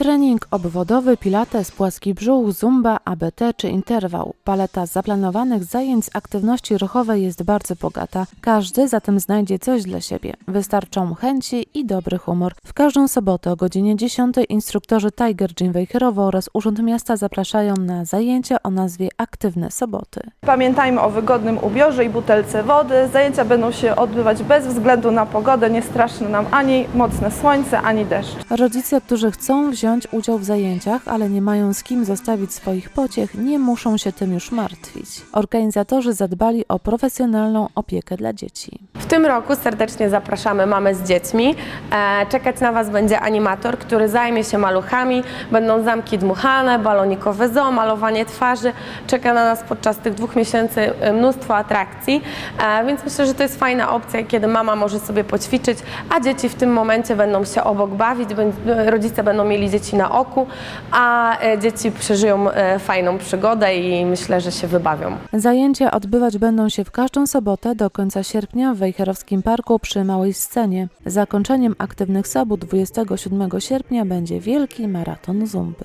nuestra obwodowy, pilates, płaski brzuch, zumba, ABT czy interwał. Paleta zaplanowanych zajęć z aktywności ruchowej jest bardzo bogata. Każdy zatem znajdzie coś dla siebie. Wystarczą chęci i dobry humor. W każdą sobotę o godzinie 10 instruktorzy Tiger Gym Wejherowo oraz Urząd Miasta zapraszają na zajęcia o nazwie Aktywne Soboty. Pamiętajmy o wygodnym ubiorze i butelce wody. Zajęcia będą się odbywać bez względu na pogodę. Nie straszny nam ani mocne słońce, ani deszcz. Rodzice, którzy chcą wziąć udział w zajęciach, ale nie mają z kim zostawić swoich pociech, nie muszą się tym już martwić. Organizatorzy zadbali o profesjonalną opiekę dla dzieci. W tym roku serdecznie zapraszamy mamy z dziećmi. E, czekać na Was będzie animator, który zajmie się maluchami. Będą zamki dmuchane, balonikowe zoo, malowanie twarzy. Czeka na nas podczas tych dwóch miesięcy e, mnóstwo atrakcji, e, więc myślę, że to jest fajna opcja, kiedy mama może sobie poćwiczyć, a dzieci w tym momencie będą się obok bawić, rodzice będą mieli dzieci na oku, a e, dzieci przeżyją e, fajną przygodę i myślę, że się wybawią. Zajęcia odbywać będą się w każdą sobotę do końca sierpnia w Wejherowskim Parku przy Małej Scenie. Zakończeniem aktywnych sobot 27 sierpnia będzie wielki maraton Zumby.